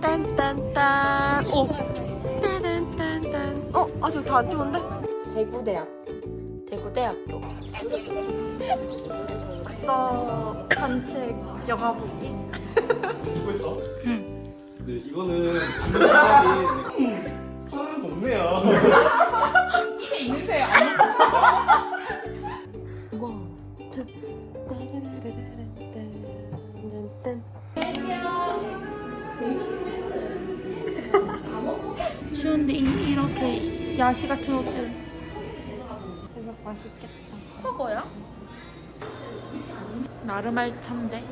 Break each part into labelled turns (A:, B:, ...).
A: 딴딴딴. 오. 딴딴딴딴. 어 아직 다 안 찍었는데?
B: 대구대학 대구대학교
A: 독서 산책 영화 보기.
C: 듣고 있어?
B: 응.
C: 네, 이거는 사람이 사람 높네요.
B: 우와
A: 저. 따라라라라란딴딴.
B: 야시 같은 옷을
A: 대박 맛있겠다.
B: 허거야? 나름할 참데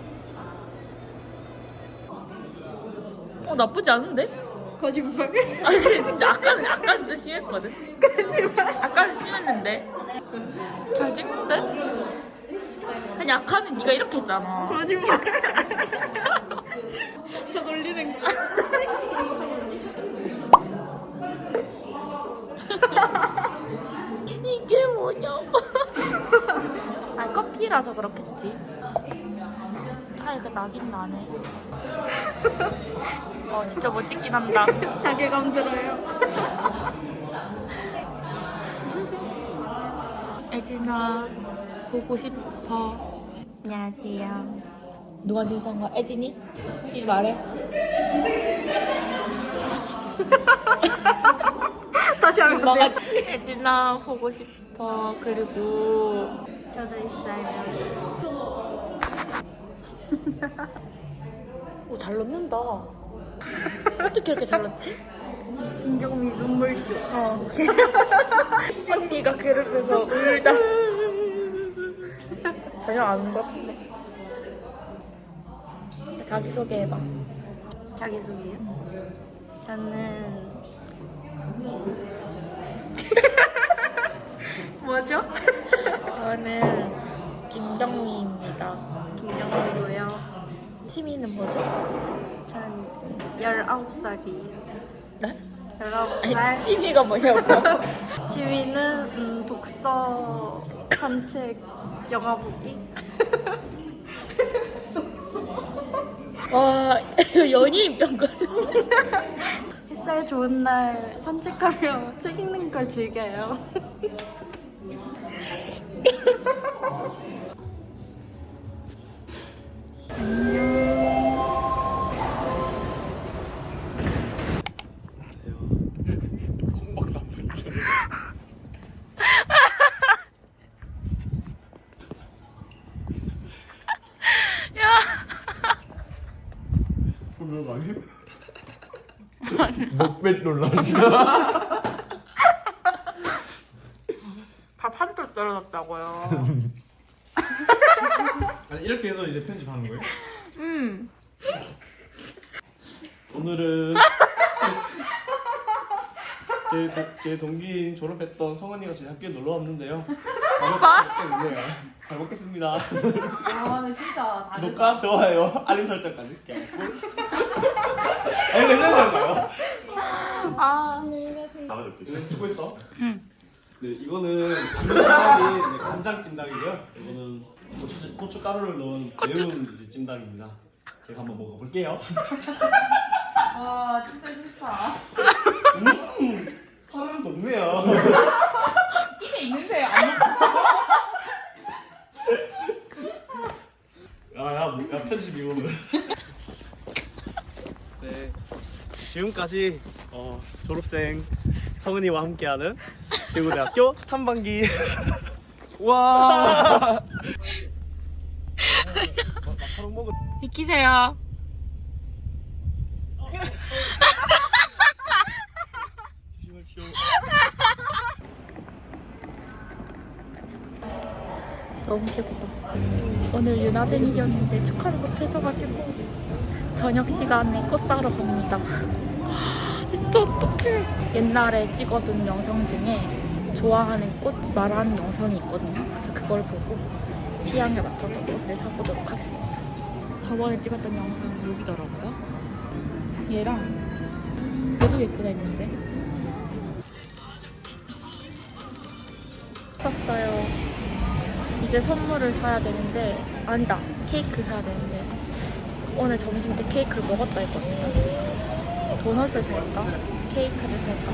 B: 어 나쁘지 않은데?
A: 거짓말.
B: 아니 진짜 아까는 아까는 좀 심했거든 아까는 심했는데 잘 찍는데? 아니 아까는 네가 이렇게 했잖아
A: 거짓말.
B: 아 진짜
A: 저 놀리는 거.
B: 이게 뭐냐고. 아 커피라서 그렇겠지. 차이가 나긴 나네. 어 진짜 뭐 찍긴 한다.
A: 자괴감 들어요.
B: 애진아 보고 싶어.
A: 안녕하세요.
B: 누가 인상가? 애진이? 이 말해.
A: 다시 하면 돼요?
B: 애진아 보고 싶어. 그리고
A: 저도 있어요.
B: 오 잘 넣는다. 어떻게 이렇게 잘 넣지?
A: 김경미 눈물쇼.
B: 어. 언니가 괴롭혀서 울다. 전혀 안 온 것 같은데. 자기소개 해봐.
A: 자기소개요? 저는 뭐죠?
B: 저는 김경미입니다.
A: 김경미고요.
B: 취미는 뭐죠?
A: 전 19살이에요.
B: 네?
A: 19살.
B: 아니, 취미가 뭐냐고.
A: 취미는 음, 독서, 산책, 영화 보기.
B: 와, 연예인병 걸려.
A: 햇살 좋은 날 산책하며 책 읽는 걸 즐겨요.
C: 콩박사 분들. 오늘 많이 먹뱃 논란.
B: 밥한톨 떨어졌다고요.
C: 아니 이렇게 해서 이제 편집하는 거예요?
B: 음.
C: 오늘은 제, 도, 제 동기인 졸업했던 성은이가 저희 학교에 놀러 왔는데요. 잘 먹겠습니다.
A: 아, 네, 진짜.
C: 구독과 좋아요, 알림 설정까지. 개꿀. 아니 괜찮 아요.
B: 아,
C: 이거 찍고 있어?
B: 응.
C: 네, 이거는 찜닭이 네, 간장 찜닭이고요. 이거는 고추, 고춧가루를 넣은 매운 이제 찜닭입니다. 제가 한번 먹어볼게요.
A: 와, 진짜 싫다.
C: 음, 사람 높네요.
A: 입에 있는데 안
C: 아, 야, 뭐, 야 편집 이거는. 네, 지금까지 어, 졸업생 성은이와 함께하는 대구대학교 탐방기. 와. 조심하십시오.
B: 너무 귀엽다. 오늘 유나 생일이었는데 축하를 못해줘가지고 저녁 시간에 꽃 사러 갑니다. 진짜 어떡해. 옛날에 찍어둔 영상 중에 좋아하는 꽃 말하는 영상이 있거든요. 그래서 그걸 보고 취향에 맞춰서 꽃을 사보도록 하겠습니다. 저번에 찍었던 영상은 여기더라고요. 얘랑 얘도 예쁘다 했는데. 샀어요. 이제 선물을 사야 되는데 아니다 케이크 사야 되는데 오늘 점심 때 케이크를 먹었다 했거든요 도넛을 살까? 케이크를 살까?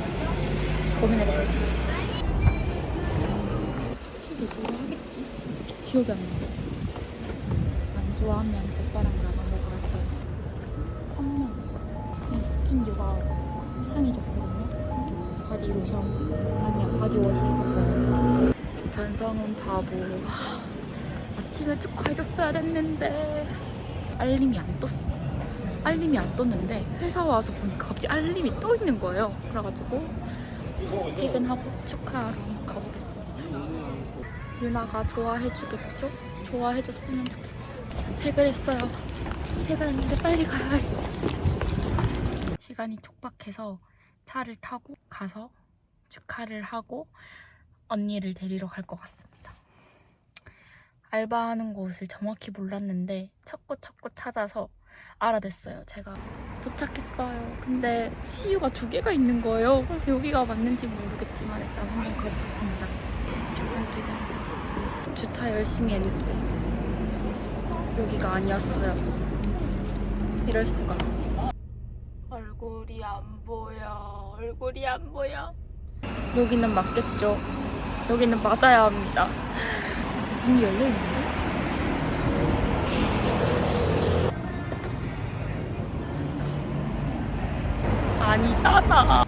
B: 고민해보고 있습니다. 치즈 좋아하겠지? 기억이 안 나. 안 좋아하면 오빠랑 나만 먹으러 할게요. 3만. 이 스킨듀가 향이 좋거든요. 그래서 바디 로션, 아니야, 바디워시 샀어요. 전성은 바보. 하, 아침에 축하해줬어야 됐는데. 알림이 안 떴어. 알림이 안 떴는데 회사 와서 보니까 갑자기 알림이 떠 있는 거예요. 그래가지고 퇴근하고 축하하러 가보겠습니다. 유나가 좋아해주겠죠? 좋아해줬으면 좋겠어. 퇴근했어요. 퇴근했는데 빨리 가야 해. 시간이 촉박해서 차를 타고 가서 축하를 하고 언니를 데리러 갈 것 같습니다. 알바하는 곳을 정확히 몰랐는데 찾고 찾고 찾아서 알아냈어요. 제가 도착했어요. 근데 CU가 두 개가 있는 거예요. 그래서 여기가 맞는지 모르겠지만 일단 한번 가보겠습니다. 두근두근. 주차 열심히 했는데 여기가 아니었어요. 이럴 수가. 얼굴이 안 보여. 얼굴이 안 보여. 여기는 맞겠죠? 여기는 맞아야 합니다. 문이 열려 있는데? 아니잖아.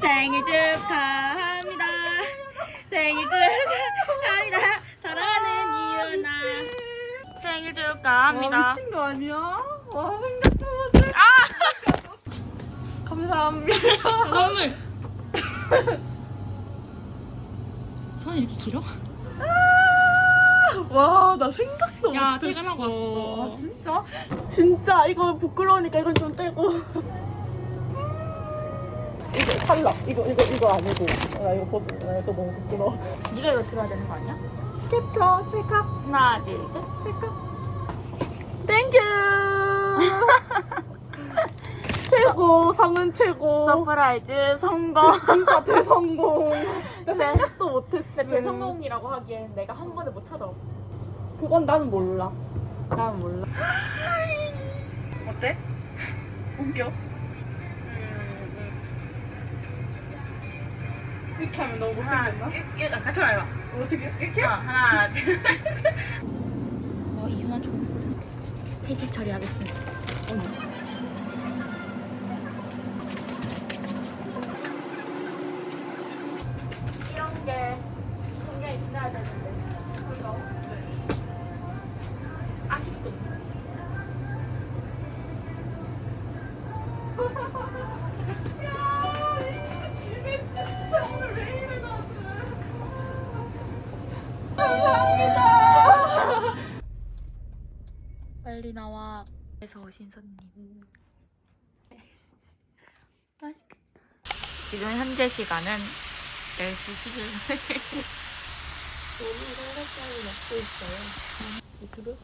B: 생일 축하합니다. 생일 축하합니다. 사랑하는 이유나. 생일 축하합니다.
A: 와, 미친 거 아니야? 와, 생각도 못해. 아! 감사합니다.
B: 선물. 손 이렇게 길어?
A: 와, 나 생각도
B: 야,
A: 못했어.
B: 퇴근하고 왔어.
A: 아, 진짜? 진짜 이거 부끄러우니까 이건 좀 떼고. 이거 탈락. 이거 이거 이거 아니고. 나 이거 벗어. 나 이거 너무 부끄러워.
B: 네가 이거 들어야 되는 거 아니야?
A: 그쵸? 찰칵.
B: 하나, 둘, 셋.
A: 땡큐. 최고. 상은 최고.
B: 서프라이즈 성공.
A: 진짜 대성공. 나
B: 네.
A: 생각도 못했어.
B: 근데 대성공이라고 하기에는 내가 한 번에 못 찾아왔어.
A: 그건 나는 몰라. 나는 몰라. 어때? 웃겨? 이렇게 하면 너무 못생겼나?
B: 이거 같이 말해봐.
A: 어떻게 이렇게?
B: 어, 하나, 둘, 셋. 어, 이윤아 좋은 곳에서 회계 처리하겠습니다. 이런 게, 이런 게 있어야 되는데. 그거. 아쉽군. 나와. 에서 오신 손님. 맛있겠다. 지금 현재 시간은 10시 11분. 오늘 삼겹살을 먹고 있어요. 유튜브?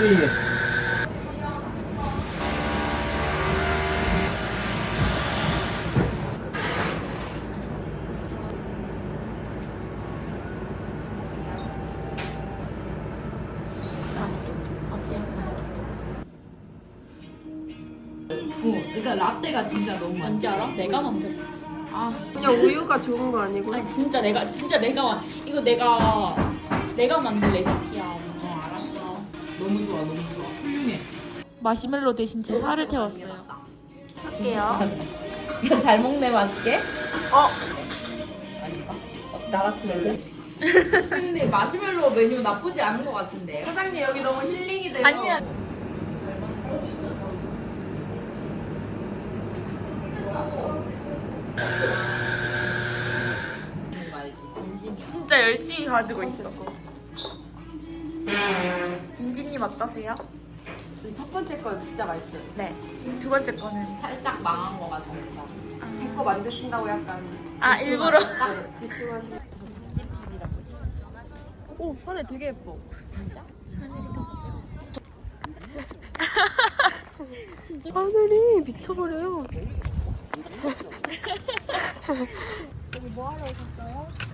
C: 네.
B: 맛있겠다. 어때요? 맛있겠다.
D: 어, 그러니까 라떼가 진짜 너무
B: 뭔지 알아? 내가 만들었어.
D: 아,
E: 그냥 우유가 좋은 거 아니고?
B: 아니 진짜 내가 진짜 내가 만 이거 내가 내가 만든 레시피야. 언니. 알았어.
D: 너무 좋아, 너무 좋아. 훌륭해.
B: 마시멜로 대신 제 살을 태웠어요. 할게요.
D: 이건 잘 먹네, 맛있게.
B: 어.
D: 아닌가?
E: 나 같은 애들?
D: 근데 마시멜로 메뉴 나쁘지 않은 것 같은데.
A: 사장님 여기 너무 힐링이 돼요.
B: 아니야.
D: 이런 거 알지?
B: 진짜 열심히 가지고 있어. 인지님 어떠세요?
D: 첫 번째 거 진짜 맛있어요.
B: 네. 두 번째 거는
D: 살짝 망한 것 같아요. 제 거
E: 만드신다고 약간
B: 아 일부러.
E: 비추하시.
A: 오 하늘 되게 예뻐.
E: 하늘이 미쳐버려요.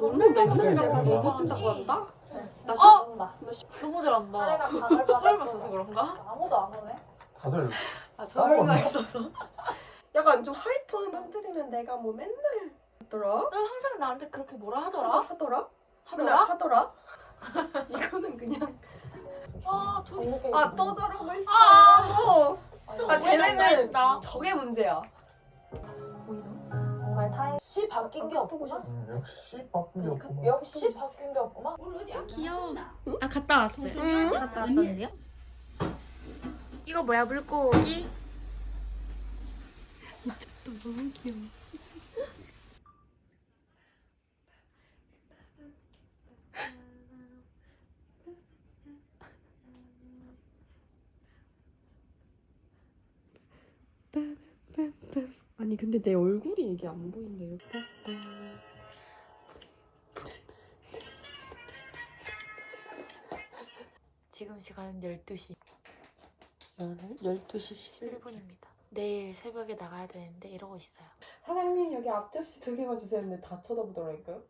E: 너무 멘트가 너무 친다고 한다? 나
B: 어? 너무 잘한다. 설마 써서 그런가?
C: 다들
E: 아, 설마 있어서. 약간 좀 하이톤 만들면 내가 뭐 맨날 하더라?
B: 너 항상 나한테 그렇게 뭐라
E: 하더라?
B: 하더라?
E: 하더라?
B: 하더라?
E: 하더라? 이거는 그냥
B: 아,
E: 저아또 저러고 있어.
B: 아.
E: 아 쟤네는
B: 있다.
E: 저게 문제야.
F: 다시 바뀐 게 없구나.
C: 음, 역시 바쁜 게 없구만.
F: 역시 바뀐 게 없구만.
B: 귀여워. 아 갔다 왔어요. 갔다 왔던데요? 이거 뭐야 물고기?
E: 너무 귀여워. 아니 근데 내 얼굴이 이게 안 보인대요.
B: 지금 시간은 12시
E: 12시
B: 11분입니다. 내일 새벽에 나가야 되는데 이러고 있어요.
E: 사장님 여기 앞접시 두 개만 주세요. 근데 다 쳐다보더라고요.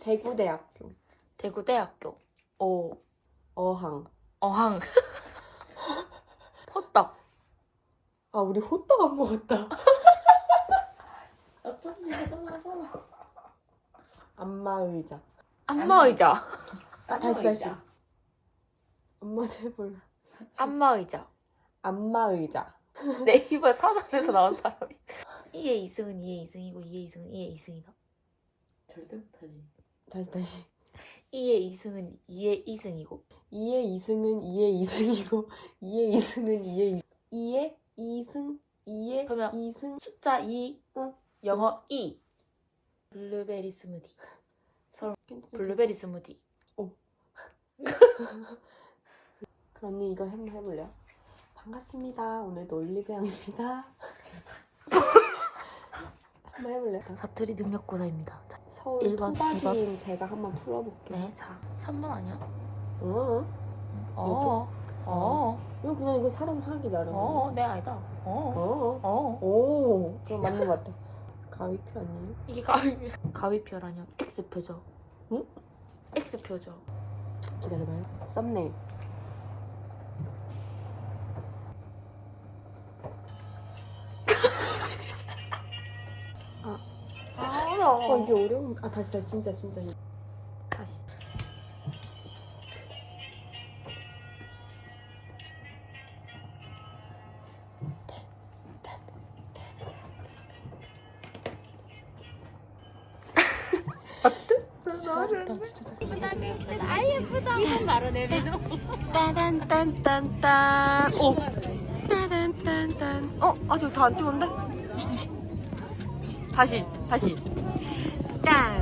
E: 대구대학교
B: 대구대학교 오
E: 어항.
B: 어항 호떡
E: 아 우리 호떡 안 먹었다.
B: 어쩐지 해달라고
E: 안마 의자.
B: 안마 의자
E: 아 다시 다시. 엄마 제발.
B: 안마 의자
E: 안마 의자.
B: 네이버 사전에서 나온 사람이 2의 2승은 2의 2승이고 2의 2승은 2의 2승이다
F: 절대 못하지.
E: 다시 다시.
B: 2의 2승은 2의 2승이고
E: 2의 2승은 2의 2승이고 2의 2승은 2의 2의 2승 2의
B: 그러면
E: 2승
B: 숫자 2
E: 응.
B: 영어 2 블루베리 스무디 블루베리 스무디
E: 그럼 언니 이거 한번 해볼래요? 반갑습니다. 오늘도 올리브영입니다. 한번 해볼래요?
B: 사투리 능력고사입니다 자,
E: 서울
B: 일 번,
E: 토박이인 제가 한번 풀어볼게요.
B: 네, 자 3번 아니야?
E: 어?
B: 어, 어,
E: 이거 그냥 이거 사람 하기 나름.
B: 어, 네 아니다. 어,
E: 어.
B: 어.
E: 오, 그럼 맞는 것 같아. 가위표 아니에요?
B: 이게 가위 가위표라뇨? X 표죠.
E: 응?
B: X 표죠.
E: 기다려봐요. 썸네일.
B: 아,
E: 어, 이게 어려운. 아 다시 다시 진짜 진짜.
A: 딴딴딴딴. 오. 딴딴딴딴. 어 아직 다 안 찍었는데? 다시 다시. 딴.